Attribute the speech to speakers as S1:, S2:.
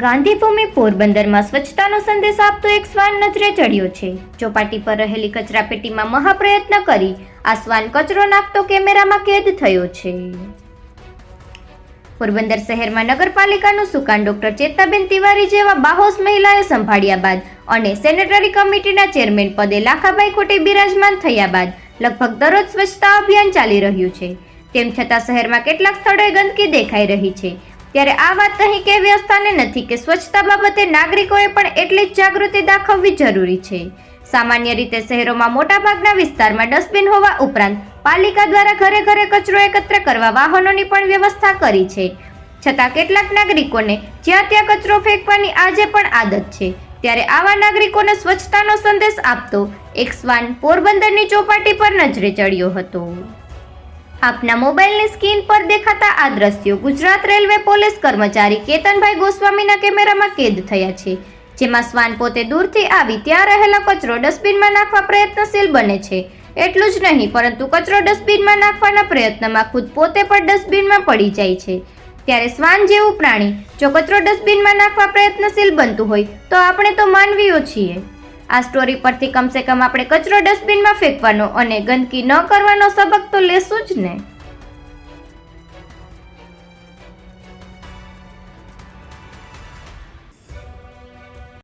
S1: ગાંધીભૂમિ પોરબંદરમાં સ્વચ્છતાનો સંદેશ આપતો એક શ્વાન નજરે ચડ્યો છે. ચોપાટી પર રહેલી કચરાપેટીમાં મહાપ્રયત્ન કરી આ શ્વાન કચરો નાખતો કેમેરામાં કેદ થયો છે. પોરબંદર શહેરમાં નગરપાલિકાનું સુકાન ડોક્ટર ચેતાબેન તિવારી જેવા બાહોશ મહિલાએ સંભાળ્યા બાદ અને સેનેટરી કમિટીના ચેરમેન પદે લાખાભાઈ ખોટે બિરાજમાન થયા બાદ લગભગ દરરોજ સ્વચ્છતા અભિયાન ચાલી રહ્યું છે. તેમ છતાં શહેરમાં કેટલાક સ્થળોએ ગંદકી દેખાઈ રહી છે. ત્યારે આ વાત અહીં કહેવી અસ્થાને નથી કે સ્વચ્છતા બાબતે નાગરિકોએ પણ એટલી જ જાગૃતિ દાખવવી જરૂરી છે. સામાન્ય રીતે શહેરોમાં મોટાભાગના વિસ્તારમાં ડસ્ટબિન હોવા ઉપરાંત પાલિકા દ્વારા ઘરે ઘરે કચરો એકત્ર કરવા વાહનોની પણ વ્યવસ્થા કરી છે. છતાં કેટલાક નાગરિકોને જ્યાં ત્યાં કચરો ફેંકવાની આજે પણ આદત છે. ત્યારે આવા નાગરિકોને સ્વચ્છતાનો સંદેશ આપતો એક શ્વાન પોરબંદરની ચોપાટી પર નજરે ચડ્યો હતો. આપના મોબાઈલની સ્ક્રીન પર દેખાતા આ દ્રશ્યો ગુજરાત રેલવે પોલીસ કર્મચારી કેતનભાઈ ગોસ્વામીના કેમેરામાં કેદ થયા છે, જેમાં શ્વાન પોતે દૂરથી આવી ત્યાં રહેલો કચરો ડસ્ટબિનમાં નાખવા પ્રયત્નશીલ બને છે. એટલું જ નહીં, પરંતુ કચરો ડસ્ટબિનમાં નાખવાના પ્રયત્નમાં ખુદ પોતે પણ ડસ્ટબિનમાં પડી જાય છે. ત્યારે શ્વાન જેવું પ્રાણી જો કચરો ડસ્ટબિનમાં નાખવા પ્રયત્નશીલ બનતું હોય, તો આપણે તો માનવીઓ છીએ. આ સ્ટોરી પરથી કમસે કમ આપણે કચરો ડસ્ટબિનમાં ફેંકવાનો અને ગંદકી ન કરવાનો સબક તો લેશું જ ને.